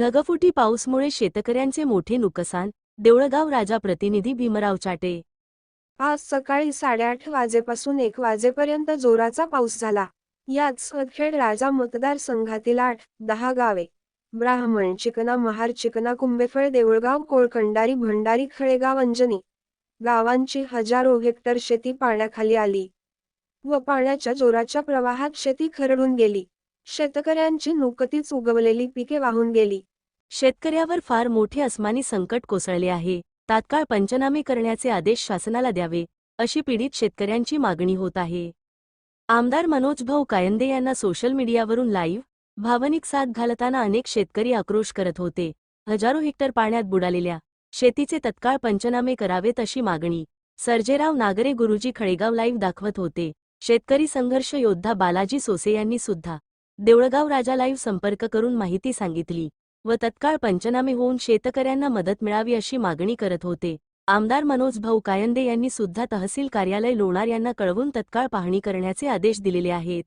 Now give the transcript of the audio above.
ढगफुटी पाऊसमुळे शेतकऱ्यांचे मोठे नुकसान देवळगाव राजा प्रतिनिधी भीमराव चाटे. आज सकाळी साडेआठ वाजेपासून एक वाजेपर्यंत जोराचा पाऊस झाला. यात सदखेड राजा मतदारसंघातील आठ दहा गावे ब्राह्मण चिकना महार चिकना कुंभेफळ देऊळगाव कोळकंडारी भंडारी खळेगाव अंजनी गावांची हजारो हेक्टर शेती पाण्याखाली आली व पाण्याच्या जोराच्या प्रवाहात शेती खरडून गेली. शेतकऱ्यांची नुकतीच उगवलेली पिके वाहून गेली. शेतकऱ्यावर फार मोठे अस्मानी संकट कोसळले आहे. तात्काळ पंचनामे करण्याचे आदेश शासनाला द्यावे अशी पीडित शेतकऱ्यांची मागणी होत आहे. आमदार मनोज भाऊ कायंदे यांना सोशल मीडियावरून लाईव्ह भावनिक साथ घालताना अनेक शेतकरी आक्रोश करत होते. हजारो हेक्टर पाण्यात बुडालेल्या शेतीचे तत्काळ पंचनामे करावेत अशी मागणी सर्जेराव नागरे गुरुजी खळेगाव लाईव्ह दाखवत होते. शेतकरी संघर्ष योद्धा बालाजी सोसे यांनी सुद्धा देवळगाव राजा लाईव्ह संपर्क करून माहिती सांगितली व तत्काळ पंचनामे होऊन शेतकऱ्यांना मदत मिळावी अशी मागणी करत होते. आमदार मनोज भाऊ कायंदे यांनी सुद्धा तहसील कार्यालय लोणार यांना कळवून तत्काळ पाहणी करण्याचे आदेश दिलेले आहेत.